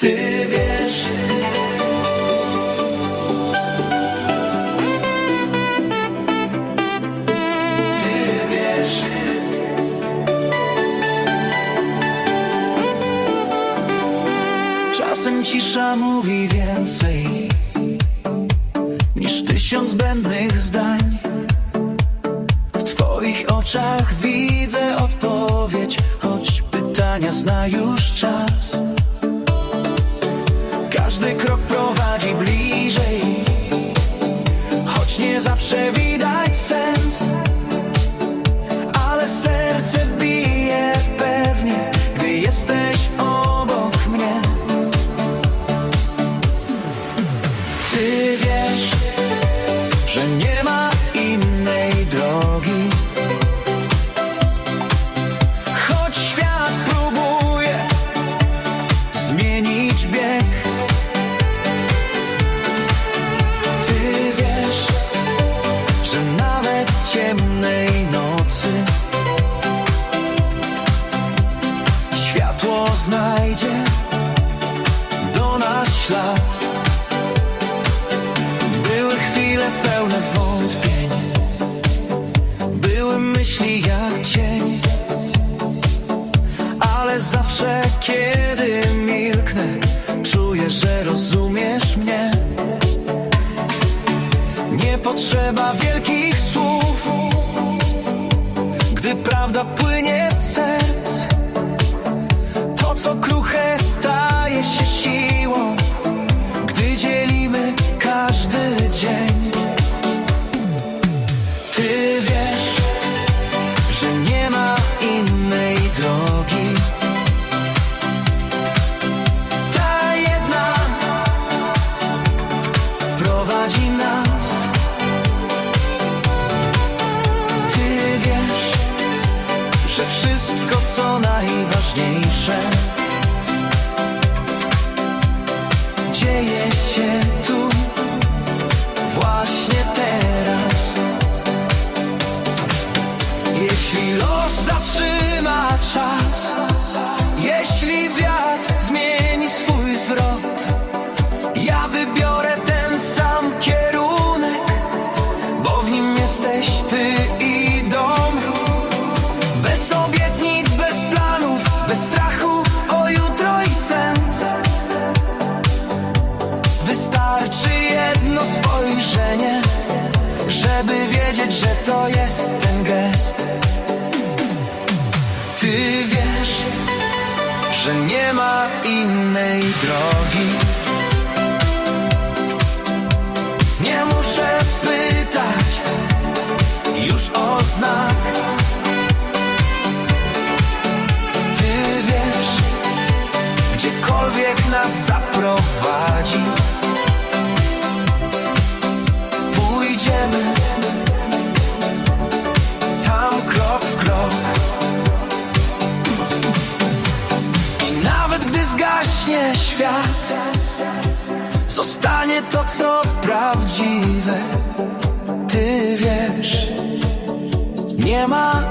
Ty wiesz, wiesz. Czasem cisza mówi więcej niż tysiąc zbędnych zdań. W Twoich oczach widzę odpowiedź, choć pytania zna już czas. Każdy krok prowadzi bliżej, choć nie zawsze widać sens. Ale serce światło znajdzie do nas ślad. Były chwile pełne wątpień, były myśli jak cień, ale zawsze kiedy milknę, czuję, że rozumiesz mnie. Nie potrzeba wielkich słów, gdy prawda płynie z serc. Co najważniejsze że to jest ten gest. Ty wiesz, że nie ma innej drogi. Zgaśnie świat, zostanie to, co prawdziwe. Ty wiesz, nie ma